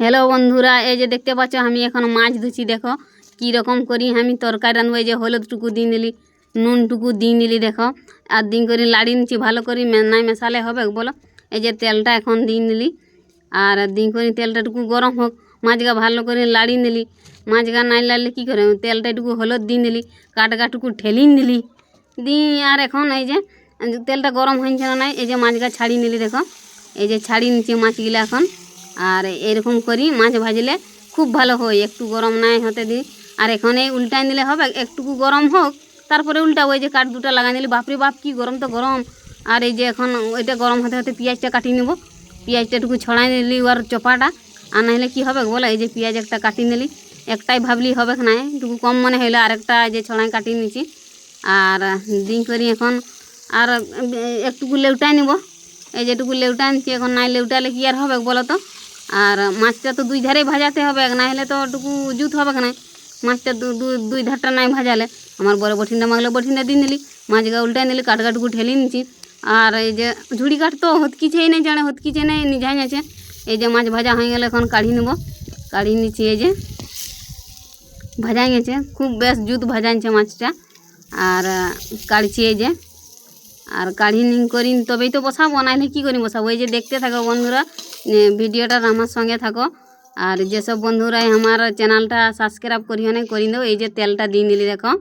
Hello বন্ধুরা, এই যে দেখতে পাচ্ছ, আমি এখন মাছ ধুছি দেখো। কি রকম করি আমি, তরকারি রানবো এই যে হলুদটুকু দিয়ে নিলি, নুনটুকু দিয়ে নিলি, দেখো। আর দিন করে লাড়ি নিচ্ছি, ভালো করে নাই মেশালে হবে, বলো। এই যে তেলটা এখন দিয়ে নিলি, আর দিন করে তেলটাটুকু গরম হোক মাছগা ভালো করে লাড়ি নিলি। মাছগা নাই লাড়লে কী করে তেলটা একটু হলুদ দিয়ে নিলি কাটগাটুকু ঠেলি নিলি। দিয়ে আর এখন এই যে, তেলটা গরম হয়েছে না নাই, এই যে মাছগা ছাড়ি নিলি, দেখো। এই যে ছাড়ি নিচ্ছি মাছগুলো এখন। আর এরকম করি মাছ ভাজলে খুব ভালো হয়, একটু গরম নাই হতে দিই আর এখন উল্টাই নিলে হবে, একটুকু গরম হোক, তারপরে উল্টা ওই যে কাঠ দুটা লাগাই নিলি, বাপরে বাপ, কি গরম তো গরম। আর এই যে এখন ওইটা গরম হতে হতে পেঁয়াজটা কাটিয়ে নেব। পেঁয়াজটা একটু ছড়াই নিলি ওর চোপাটা, আর নাহলে কী হবে বলো, এই যে পেঁয়াজ একটা কাটিয়ে নিলি, একটাই ভাবলি হবে না একটু কম মনে হইল, আরেকটা যে ছড়াই কাটিয়ে নিছি। আর দিন করি এখন, আর একটুকু লেউটাই নিব। এই যেটুকু লেউটা আনছি এখন নাই লেউটালে কি আর হবে বলো তো? আর মাছটা তো দুই ধারেই ভাজাতে হবে না হলে তো টুকু জুত হবে না মাছটা দুই ধারটা নাই ভাজালে। আমার বড় বঠিনটা মাগলে, বঠিনটা দিয়ে নিলি মাছগা উল্টাই নিলি কাটগাটুকু ঠেলি নিচ্ছি আর এই যে ঝুড়ি কাঠ তো হত হতকিছেই নেই জানে, হত হতকিছে নেই নিঝাই আছে। এই যে মাছ ভাজা হয়ে গেলে এখন কাঢ়ি নেব। কাঢ়ি নিচ্ছি এই যে, ভাজাই গেছে। খুব বেশ জুত ভাজাইছে মাছটা। আর কাড়ছি এই যে। আর কাঢ়ি করি, তবেই তো বসাবো নাহলে কী করি বসাবো? এই যে দেখতে থাকো বন্ধুরা ভিডিওটার আমার সঙ্গে থাকো। আর যেসব বন্ধুরাই আমার চ্যানেলটা সাবস্ক্রাইব করিও না করি দাও, এই যে তেলটা দিয়ে নিলি দেখো।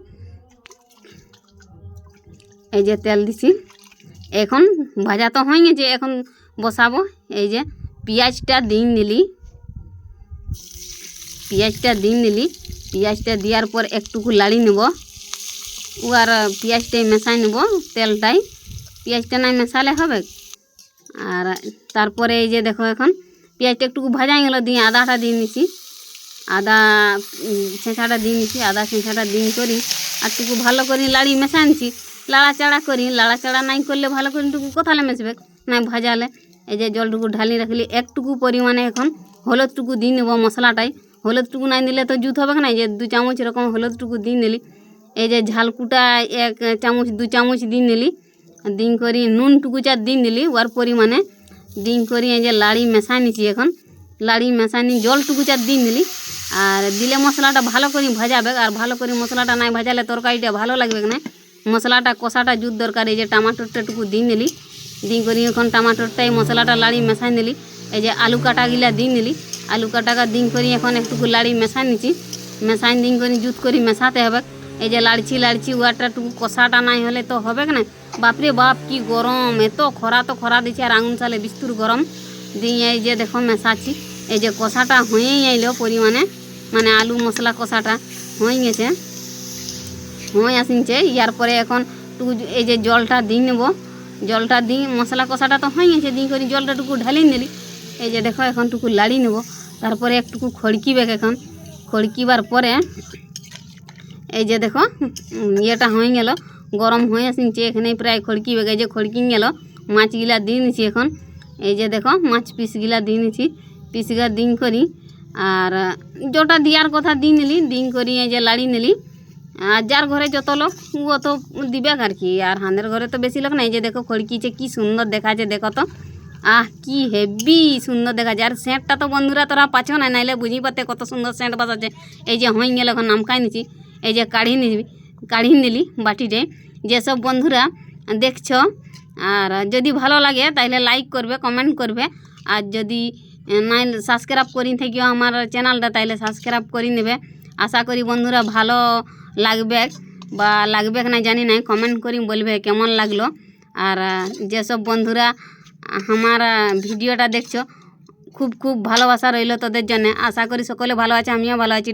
এই যে তেল দিছি। এখন ভাজা তো হয়ে গেছে এখন বসাবো। এই যে পেঁয়াজটা দিন নিলি। পেঁয়াজটা দিন নিলি। পেঁয়াজটা দেওয়ার পর একটুকু লাড়ি নেব। ও আর পেঁয়াজটাই মেশাই নেব, তেলটাই। পেঁয়াজটা নাই মেশালে হবে। আর তারপরে এই যে দেখো এখন, পেঁয়াজটা একটু ভাজা গেল, দিয়ে আদাটা দিয়ে নিছি। আদা ছেঁচাটা দিয়ে নিছি, আদা, ছেঁচাটা দিন করি। আর টুকু ভালো করে লাড়ি মেশাই নিছি। লাড়াচাড়া করি, লাড়াচাড়া নাই করলে ভালো করে টুকু কোথালে মেশবে? নাই ভাজালে। এই যে জলটুকু ঢালি রাখলি, একটুকু পরিমাণে এখন হলুদটুকু দিয়ে নেব মশলাটাই। হলুদটুকু নাই দিলে তো জুত হবে না? যে দু চামচ এরকম হলুদটুকু দিয়ে নিলি। এই যে ঝালকুটা, এক চামচ, দু চামচ দিয়ে নিলি। দিন করি নুনটুকু চা দিন দিলি ওর পরিমাণে। দিন করি, এই যে লাড়ি মেশাই নিছি এখন। লাড়ি মেশাই নি জলটুকু চা দিন দিলি আর দিলে মশলাটা ভালো করে ভাজাবে, আর ভালো করে মশলাটা নাই ভাজালে তরকারিটা ভালো লাগবে না। মশলাটা, কষাটা জুত দরকার, এই যে টমাটোরটা টুকু দিন দিলি দিন করি এখন টমাটোরটাই, মশলাটা লাড়ি মেশাই নিলি। এই যে আলু কাটাগুলা দিন দিলি আলু কাটাকা দিন করি এখন একটুকু লাড়ি মেশাই নিছি। মেশাই দিন করে জুত করে, মেশাতে হবে। এই যে লাড়ছি লাড়ছি ওয়ারটা টুকু কষাটা নাই হলে তো হবে না বাপরে বাপ, কি গরম, এত খরা তো খরা দিচ্ছে আর আঙুন সালে বিস্তুর গরম। দিয়ে এই যে দেখো মেশাচ্ছি, এই যে কষাটা হয়েই আইলো পরিমাণে মানে আলু মশলা কষাটা হয়ে গেছে, হয়ে আসিনছে। ইয়ার পরে এখন টুকু এই যে জলটা দিয়ে নেব, জলটা দিই মশলা কষাটা তো হয়ে গেছে দিই করে জলটা টুকু ঢালি নিলি এই যে দেখো এখন টুকু লাড়ি নেব, তারপরে একটুকু খড়কিবে এখন। খড়কিবার পরে এই যে দেখো ইয়েটা হয়ে গেল, গরম হয়ে আসিনছে এখানে প্রায় খড়কি বেগে যে খড়কি গেল, মাছগুলা দিয়ে নিছি এখন। এই যে দেখো, মাছ পিসগুলা দিয়ে নিছি পিসগা দিন করি, আর, যটা দেওয়ার কথা দিয়ে নিলি দিন করি, এই যে লাড়ি নিলি। আর যার ঘরে যত লোক ও তো দিবে আর কি, আর হাঁদের ঘরে তো বেশি লোক নাই যে দেখো খড়কিছে কি সুন্দর দেখাচ্ছে, দেখো তো। আহ, কি হেভি সুন্দর দেখা যায় আর সেন্টটা তো বন্ধুরা তোরা পাচ্ছ না, নাইলে বুঝি পাতে কত সুন্দর সেন্ট বাজাচ্ছে। এই যে হয়ে গেল, এখন নামকাই নিছি। এই যে কাঢ়ি নিবি কাঢ়ি নিলি বাটিতে যেসব বন্ধুরা দেখছ, আর যদি ভালো লাগে তাহলে লাইক করবে কমেন্ট করবে, আর যদি নাই সাবস্ক্রাইব করি থাকিও আমার চ্যানেলটা তাইলে সাবস্ক্রাইব করে নেবে। আশা করি বন্ধুরা ভালো লাগবে বা লাগবে না জানি নাই কমেন্ট করি, বলবে কেমন লাগল। আর যেসব বন্ধুরা আমার ভিডিওটা দেখছ, খুব খুব ভালোবাসা রইল তোদের জন্য। আশা করি সকলে ভালো আছে, আমিও ভালো আছি।